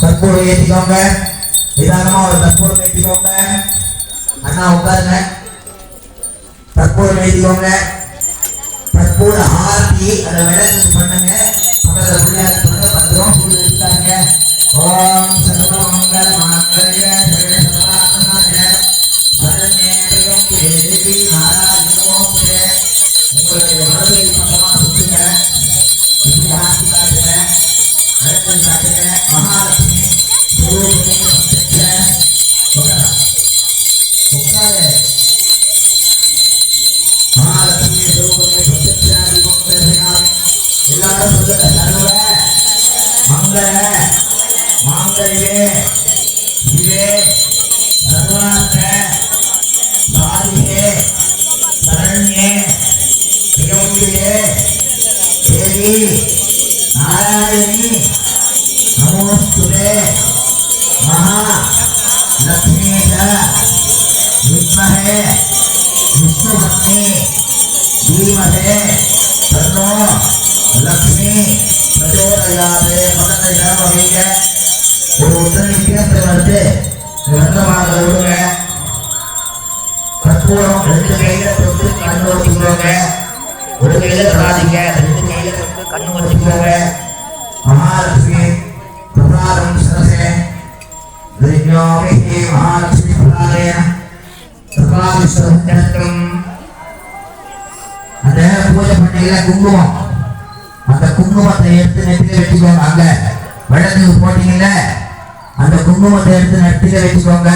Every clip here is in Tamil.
கற்பூரம் ஏற்றிக்கோங்க நிதானமா ஒரு கற்பூரம் ஏற்றிக்கோங்க அண்ணா உட்காருங்க கற்பூரம் ஏற்றிக்கோங்க கற்பூர ஆர்த்தி அதை விளக்கு பண்ணுங்க பக்கத்துல புள்ளியார் பண்ணுங்க பத்து ரூபா புள்ளி இருக்காங்க ஓம் சர்வ மங்கள மங்கள சரண சரணாய சரண்யேயம் தேவி நாராயணமோகே मानते हैं मान करिए ये ज़रूरत है कार्य शरण्य योग्य देवी नारायणी नमोस्तुते महा लक्ष्मी विद्महे विष्णु भक्ति धीमहे तन्नो लक्ष्मी ஒரு உடனே கீழத்தை வந்து வெள்ளமாக விடுங்க கற்பூரம் ரெண்டு கையில தொட்டு கண்ணு வச்சுக்கோங்க ஒரு கையில தொடாதீங்க ரெண்டு கையில தொட்டு கண்ணு வச்சுக்கோங்க மகாலட்சுமி பிரசாதம் சரசே விஜயோகி மகாலட்சுமி பிரசாதேன பிரகாமிஸ்வரம் அந்த பூஜை பண்ணையில குங்குமம். குங்குமத்தை எடுத்து நெத்தில வச்சுக்கோங்க அங்க விளக்குக்கு போட்டீங்கல்ல? அந்த குங்குமத்தை எடுத்து நெத்தில வச்சுக்கோங்க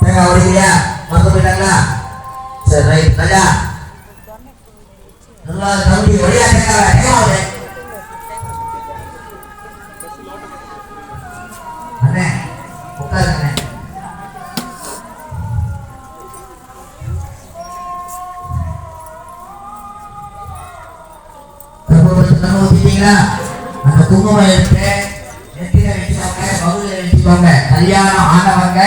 தேங்காய் உடைக்கலையா? மறந்து போயிட்டாங்களா? சரி ரைட் ராஜா. நல்லா தம்பி ஒளியா தேங்காய் தேங்காய் வச்சுக்கோங்க. கல்யாணம் ஆனவங்க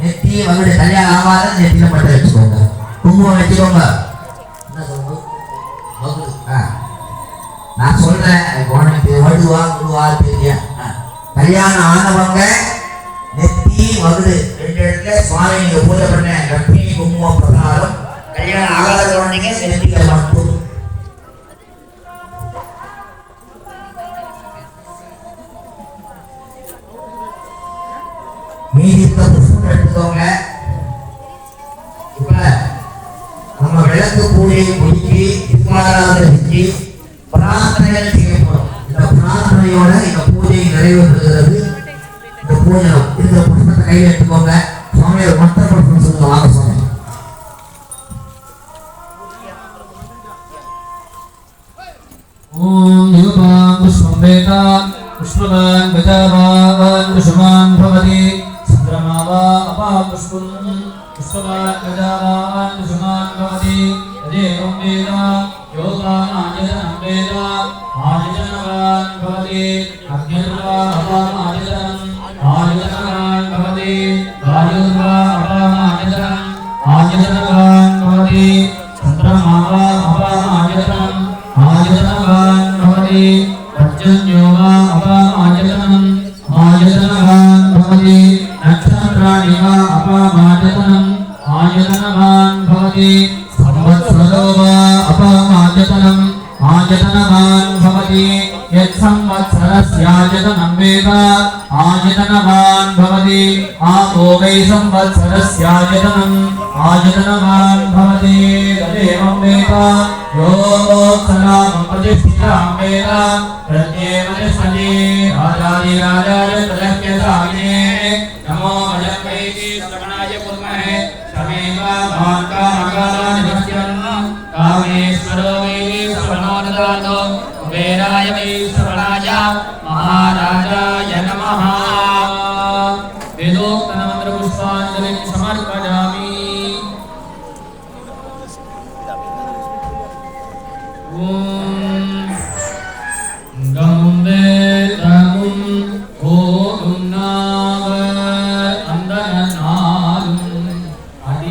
நெத்தி மகுடு கல்யாணம் ஆகாத நெத்தியில மட்டும் வச்சுக்கோங்க. குங்குமம் வச்சுக்கோங்க. நான் சொல்றேன். இப்போ உனக்கு வடுவா குழுவா தெரியா கல்யாணம் ஆனவங்க நெத்தி மகுடு ரெண்டு இடத்துல சுவாமி பூஜை பண்ண லட்சுமி குங்குமம் பிரகாரம் கல்யாணம் ஆகாத குழந்தைங்க நெத்தியில மட்டும் பூஜையை முடிச்சு செஞ்சு பிரார்த்தனைகள் செய்யப்படும். இந்த பிரார்த்தனையோட இந்த பூஜை நிறைவு பெறுகிறது இந்த பூஜை இந்த புஷ்பத்தை கையில் எடுத்துக்கோங்க. சுவாமியோட மற்ற புஷ்பம் சொல்லுங்க வாங்க संवत्सरो वा अपामायतनम् आयतनवान् भवति यत्संवत्सरस्यायतनं वेद आयतनवान् भवति आपो वै संवत्सरस्यायतनम् आयतनवान् भवति तदेवं वेद योगोत्सरामं प्रतिष्ठितां वेद प्रत्येव तिष्ठति राजाधिराजाय तदप्यसामिने नमो अयं वैति श्रवणाय कुर्महे तमेव मार्गामकारानिभस्यन्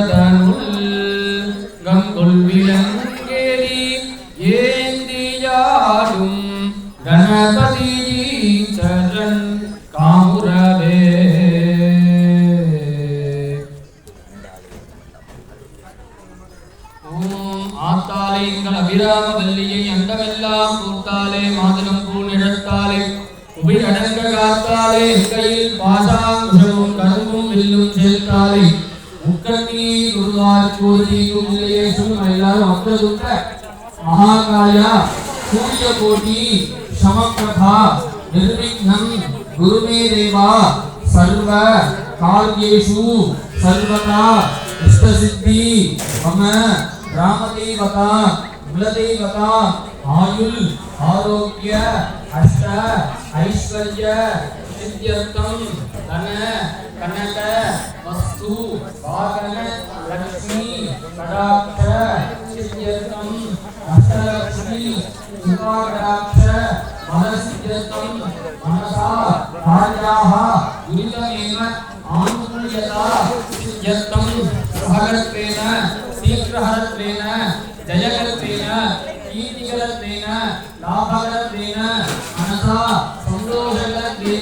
அதிபரவ கங்குள் விலங்கேறி ஏந்தியாடும் கணபதி சரண் காமுரவே ஓம் ஆத்தாலே எங்கள் அபிராம வல்லியை அண்டமெல்லாம் கூத்தாலே மாதுளம் பூ நிழத்தாலே உபி அடங்க காத்தாலே கையில் பாசாங்குஷமும் கரும்பும் வில்லும் சேர்த்தாலே முக்கண்ணி குருவார் கோதியும் இல்லையேசும் எல்லாரும் வந்ததுண்ட மகாகாயா சூரிய கோட்டி சமப்பிரபா நிர்விக்னம் குருமே தேவா சர்வ காரியேஷு சர்வதா இஷ்டசித்தி மம ராமதேவதா குலதேவதா ஆயுள் ஆரோக்கிய அஷ்ட ஐஸ்வர்ய சித்தியர்த்தம் தன கனக வஸ்து வாகன லக்ஷ்மி கடாட்ச சித்தியர்த்தம் அஷ்டலக்ஷ்மி துர்கா கடாட்ச மனசித்தியர்த்தம் மனசா காரியாக உரிதமேவ ஆனுகூல்யதா சித்தியர்த்தம் சகலத்வேன சீக்கிரஹரத்வேன ஜயகரத்வேன கீர்த்திகரத்வேன லாபகரத்வேன மனசா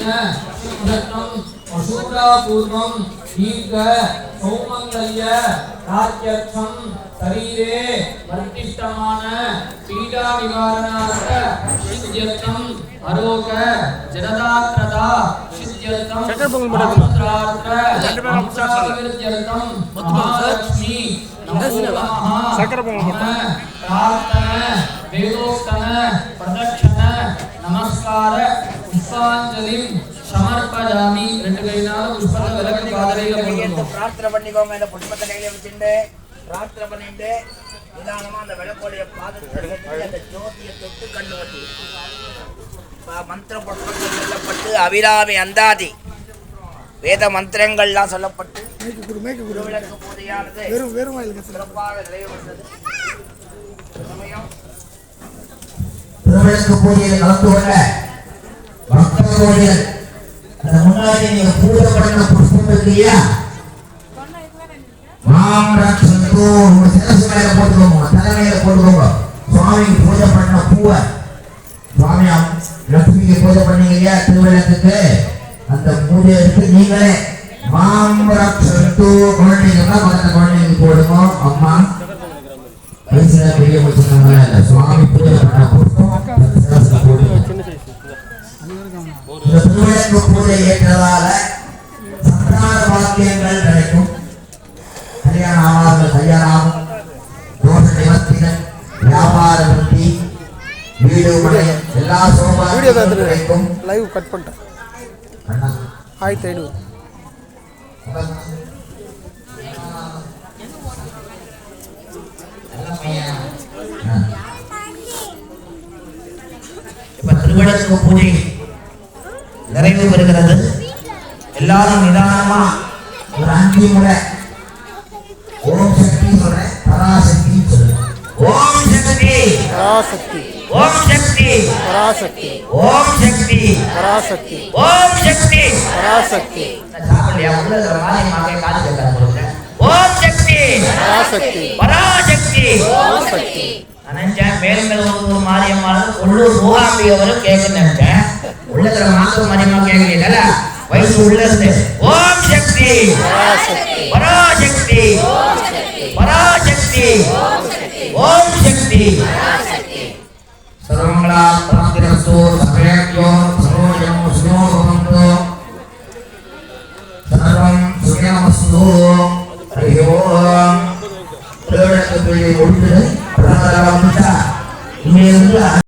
சித்தியர்த்தம் அசூராபூர்வம் தீர்க்க சௌமங்கல்ய ராஜ்யர்த்தம் சரீரே வர்த்திஷ்டமான பீடா நிவாரணார்த்த சித்தியர்த்தம் அரோக ஜனதாத்ரதா சித்தியர்த்தம் வம்சாபிவிருத்தியர்த்தம் மகாலட்சுமி பிரார்த்தன வேதோக்தன பிரதட்சண நமஸ்கார புஷ்பாஞ்சலிம் சமர்ப்பயாமி ரெண்டு கையினால புஷ்பத்தை விளக்கு பாதரையில போட்டுக்கணும். பிரார்த்தனை பண்ணிக்கோங்க. இந்த புஷ்பத்தை கையில வச்சுட்டு பிரார்த்தனை பண்ணிட்டு நிதானமா அந்த விளக்கோடைய பாதத்தில் வச்சு அந்த ஜோதியை தொட்டு கண்ணு மந்திர புஷ்பங்கள் சொல்லப்பட்டு அபிராமி அந்தாதி. வேத மந்திரங்கள்லாம் சொல்லப்பட்டு திருவிளக்கு பூஜையானது சிறப்பாக நிறைவேற்றது. திருவிளக்கு பூஜையில் கலந்து கொண்ட பக்த அந்த முன்னாடி நீங்க பூஜை பண்ண புஷ்பம் இருக்கு இல்லையா மாமரத்து உங்க சிரசு மேல போட்டுக்கோங்க. தலைமையில போட்டுக்கோங்க. சுவாமிக்கு பூஜை பண்ண பூவை. சுவாமி லட்சுமிக்கு பூஜை பண்ணீங்க இல்லையா அந்த பூஜை எடுத்து நீங்களே குழந்தைங்கன்னா போடுங்க. அம்மா வயசுல பெரிய சுவாமி பூஜை பண்ண பூஜை ஏற்றதால சந்தான வாக்கியங்கள் கிடைக்கும். கல்யாணம் ஆகாத கல்யாணம் தோஷ நிவர்த்திகள் வியாபார விருத்தி வீடு மனை எல்லா சோபாவும் கிடைக்கும். லைவ் கட் பண்ணிட்டேன். ஆயிரத்தி ஐநூறு. இப்ப திருவிளக்கு பூஜை. நிறைவு பெறுகிறது. எல்லாரும் நிதானமா ஒரு அஞ்சு முறை ஓம் சக்தி சொல்றேன். பராசக்தி ஓம் சக்தி. பராசக்தி. ஓம் சக்தி. பராசக்தி. ஓம் சக்தி. பராசக்தி. ஓம் சக்தி. பராசக்தி. சாப்பிடலையா? உள்ள காது கேட்காது. ஓம் சக்தி. பராசக்தி. பராசக்தி. பராசக்தி. நினைச்சேன் மேல்மருவூர் மாரியம்மாள் உள்ளூர் மூகாம்பி அவரும் கேட்குன்னு நினைச்சேன். உள்ளத்துல இருக்கிற அதிகமா மாரியம்மா கேட்கல வயசு உள்ள ஓம் சக்தி. பராசக்தி. பராசக்தி. ஓம் சக்தி. சர்வங்களா பிராப்திரஸ்து சர்வேக்யோ சரோஜம் சுனோ பவந்து சர்வம் சுயமஸ்து. ஹரி ஓம். திருவிளக்கு பிள்ளை ஒன்று பிரகாரம் இங்கே இருந்து